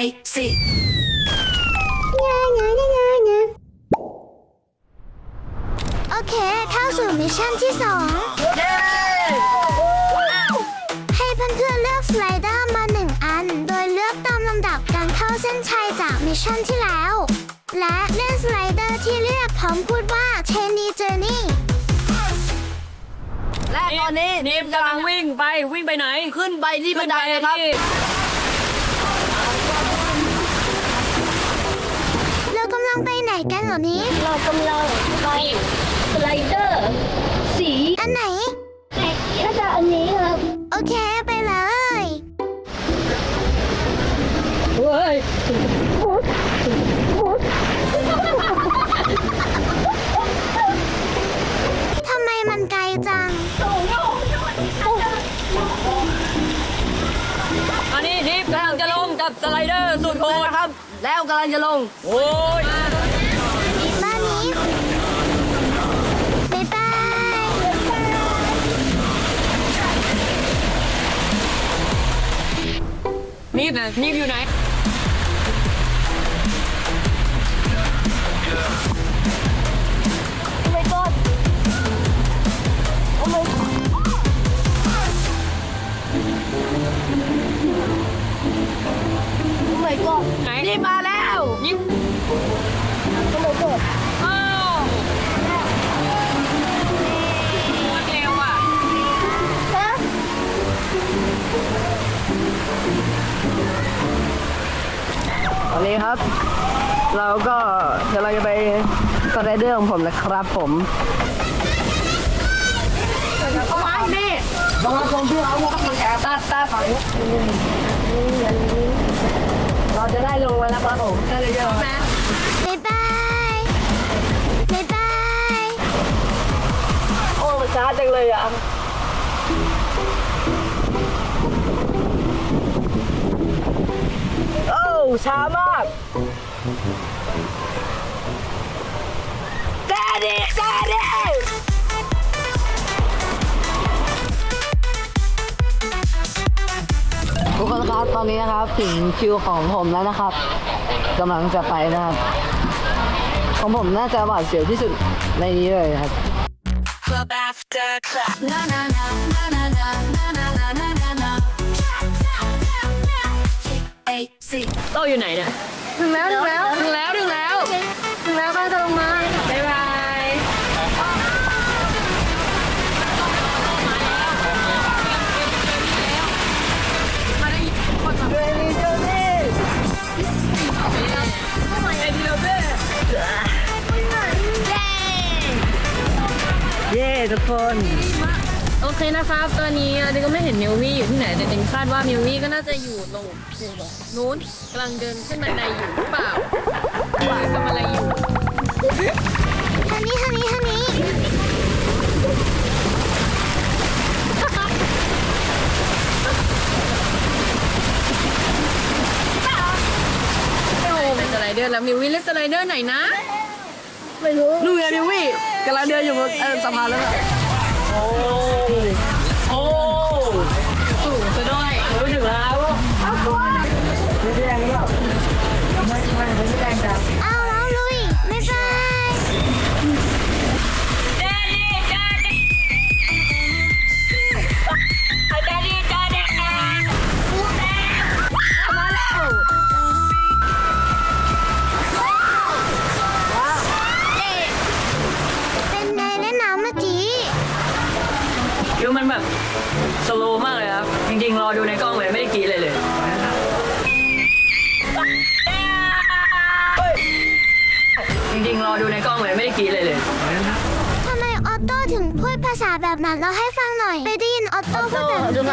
A C โอเค เข้าสู่มิชชั่นที่สองให้เพื่อนๆเลือกสไลเดอร์มาหนึ่งอัน โดยเลือกตามลำดับการเข้าเส้นชัยจากมิชชั่นที่แล้ว และเล่นสไลเดอร์ที่เลือกพร้อมพูดว่า c h a i n y Journey และตอนนี้นิมกำลังวิ่งไปวิ่งไปไหน ขึ้นไปที่บันไดเลยครับ เรากำลังไปไหน กันเหรอนี้ เรากำลังไปสไลเดอร์ สีอันไหนน่าจะอันนี้ครับ โอเคไปเลยเฮ้ยทำไมมันไกลจัง อันนี้นิมกำลังจะลงกับสไลเดอร์สุดโหดนะครับ แล้วกำลังจะลง โอ้ย need you and I. ตอนนี้ครับเราจะไปสไลเดอร์ของผมนะครับผมเอาไว้นี่ลงมาชมที่เราว่ามันแอบตัดตัดเราจะได้ลงไว้แล้วครับผมได้เลยเยอะไหมบ๊ายบายบ๊ายบายโอ้มันช้าจังเลยอะ ช้ามากแซดิแซดิทุกคนครับ ตอนนี้นะครับ ถึงคิวของผมแล้วนะครับกำลังจะไปนะครับ ของผมน่าจะหวาดเสียวที่สุดในนี้เลยครับ Club after class. Na na na na na na na A C โตอยู่ไหนเนี่ยถึงแล้วถึงแล้วถึงแล้วถึงแล้วถึงแล้วก็จะลงมาบ๊ายบายเย้ทุกคน โอเคนะครับ ตอนนี้เดนก็ไม่เห็นมิววี่อยู่ที่ไหนแต่เดนคาดว่ามิววี่ก็น่าจะอยู่ตรงนู้นกำลังเดินขึ้นบันไดอยู่หรือเปล่าหรือทำอะไรอยู่ฮันนี่ฮันนี่ฮันนี่โอ้เป็นสไลเดอร์แล้วมิววี่เล่นสไลเดอร์ไหนนะ ไม่รู้นู่นไงมิววี่กำลังเดินอยู่บนเออสะพานแล้วอะ 哦。 ดูมันแบบสโลว์มากเลยครับ จริงๆ รอดูในกล้องเลยไม่ได้กรีดเลยเลย จริงๆ รอดูในกล้องเลยไม่ได้กรีดเลยเลย ทำไมออโต้ถึงพูดภาษาแบบนั้นเราให้ฟังหน่อย ไปได้ยินออโต้พูดแบบดูไหม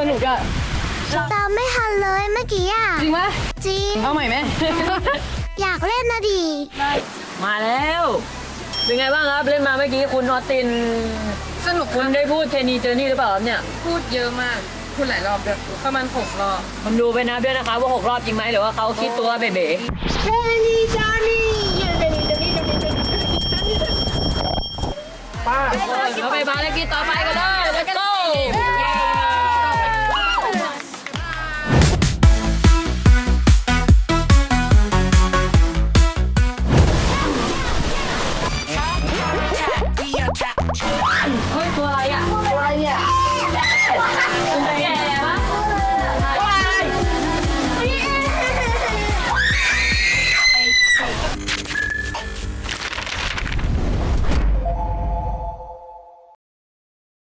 สนุกอะตามไม่ทันเลยเมื่อกี้อะ จริงไหมจริง เอาใหม่ไหม อยากเล่นนะดีมาแล้ว เป็นไงบ้างครับเล่นมาเมื่อกี้คุณออสติน สนุกคุณได้พูดเทนีเจอร์นี่หรือเปล่าครับเนี่ย พูดเยอะมาก พูดหลายรอบด้วยประมาณหกรอบผมดูไปนะด้วยนะคะว่าหกรอบจริงไหมหรือว่าเขาคิดตัวเบ๋ๆป้าเราไปบ้านเลขที่ต่อไปกันเลย let's go